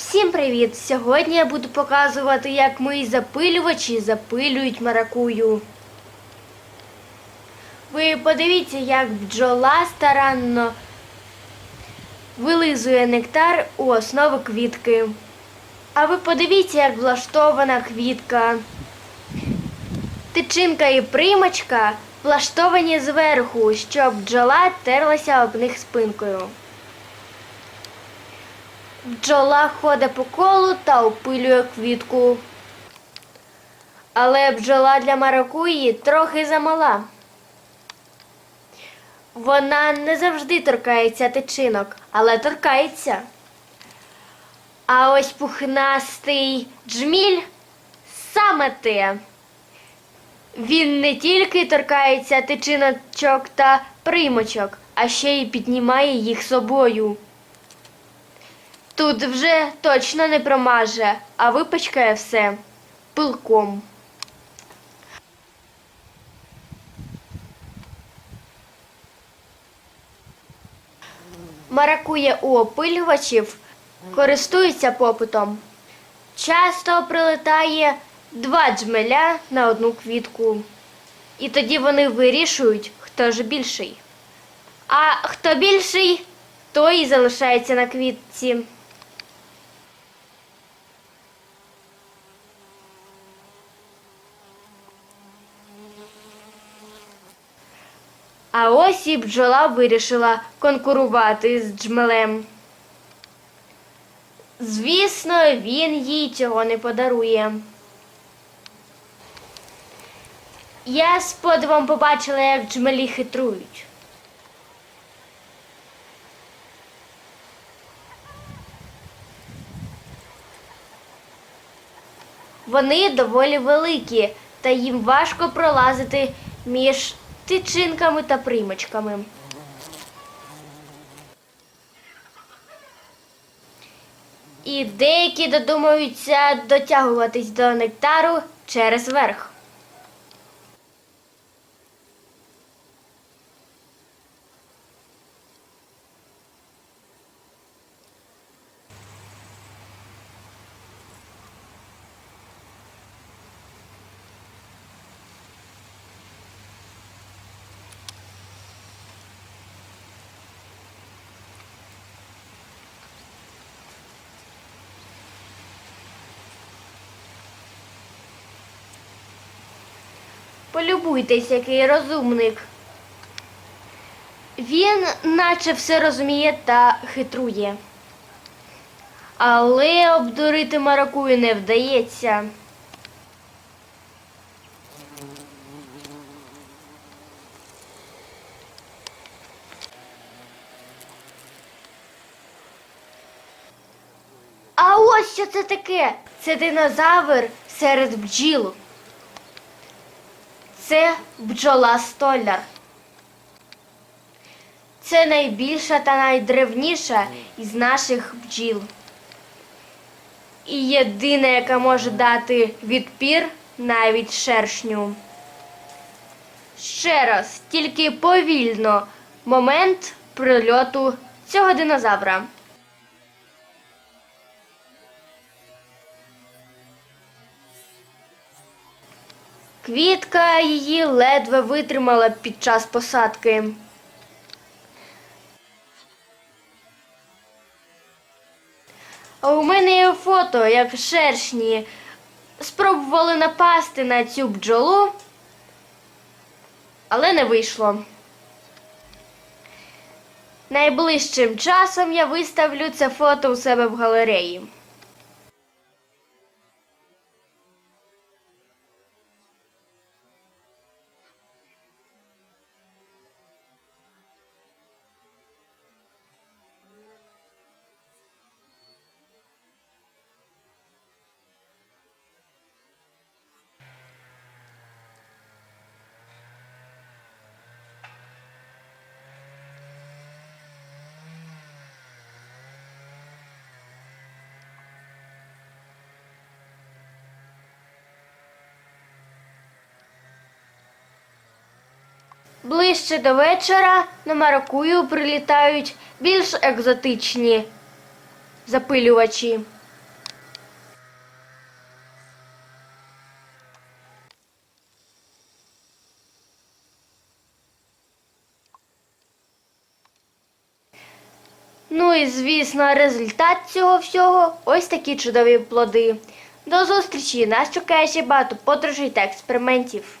Всім привіт! Сьогодні я буду показувати, як мої запилювачі запилюють маракую. Ви подивіться, як бджола старанно вилизує нектар у основу квітки. А ви подивіться, як влаштована квітка. Тичинка і примочка влаштовані зверху, щоб бджола терлася об них спинкою. Бджола ходить по колу та опилює квітку. Але бджола для маракуї трохи замала. Вона не завжди торкається тичинок, але торкається. А ось пухнастий джміль саме те. Він не тільки торкається тичиночок та примочок, а ще й піднімає їх собою. Тут вже точно не промаже, а випачкає все пилком. Маракує у опилювачів користується попитом. Часто прилетає два джмеля на одну квітку. І тоді вони вирішують, хто ж більший. А хто більший, той і залишається на квітці. А ось і бджола вирішила конкурувати з джмелем. Звісно, він їй цього не подарує. Я з подивом побачила, як джмелі хитрують. Вони доволі великі, та їм важко пролазити між тичинками та примочками. І деякі додумаються дотягуватись до нектару через верх. Полюбуйтесь, який розумник. Він наче все розуміє та хитрує. Але обдурити маракую не вдається. А ось що це таке? Це динозавр серед бджіл. Це бджола столяр. Це найбільша та найдревніша із наших бджіл. І єдина, яка може дати відпір навіть шершню. Ще раз, тільки повільно момент прильоту цього динозавра. Квітка її ледве витримала під час посадки. А у мене є фото, як шершні спробували напасти на цю бджолу, але не вийшло. Найближчим часом я виставлю це фото у себе в галереї. Ближче до вечора на маракую прилітають більш екзотичні запилювачі. Ну і звісно, результат цього всього ось такі чудові плоди. До зустрічі! Нас чекає ще багато подорожей та експериментів.